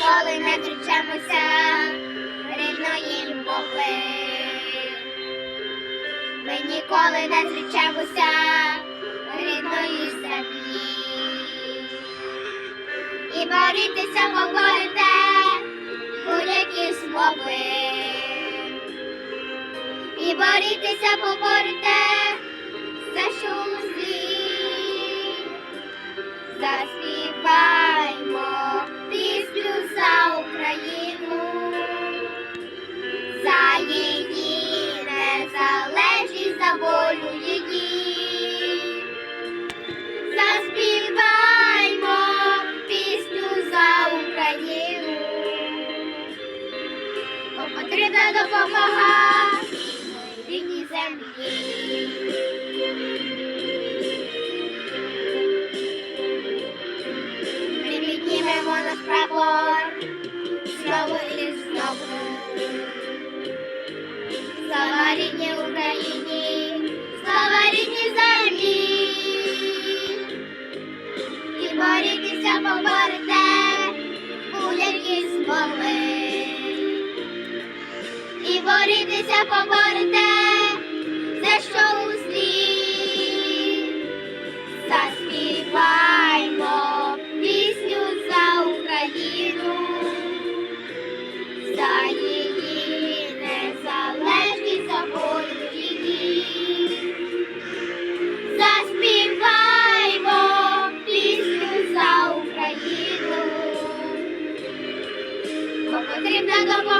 ніколи не зречемося рідної мови. Ми ніколи не зречемося рідної землі. І борітися поборете будь-які змови. І борітися поборете бо допомога рідній землі. Ми піднімемо наш прапор знову і знову. Слава рідній Україні, слава рідній землі. І борітися поборете за що у злі. Заспіваймо пісню за Україну, за її незалежність, за волю її. Заспіваймо пісню за Україну, бо потрібна допомога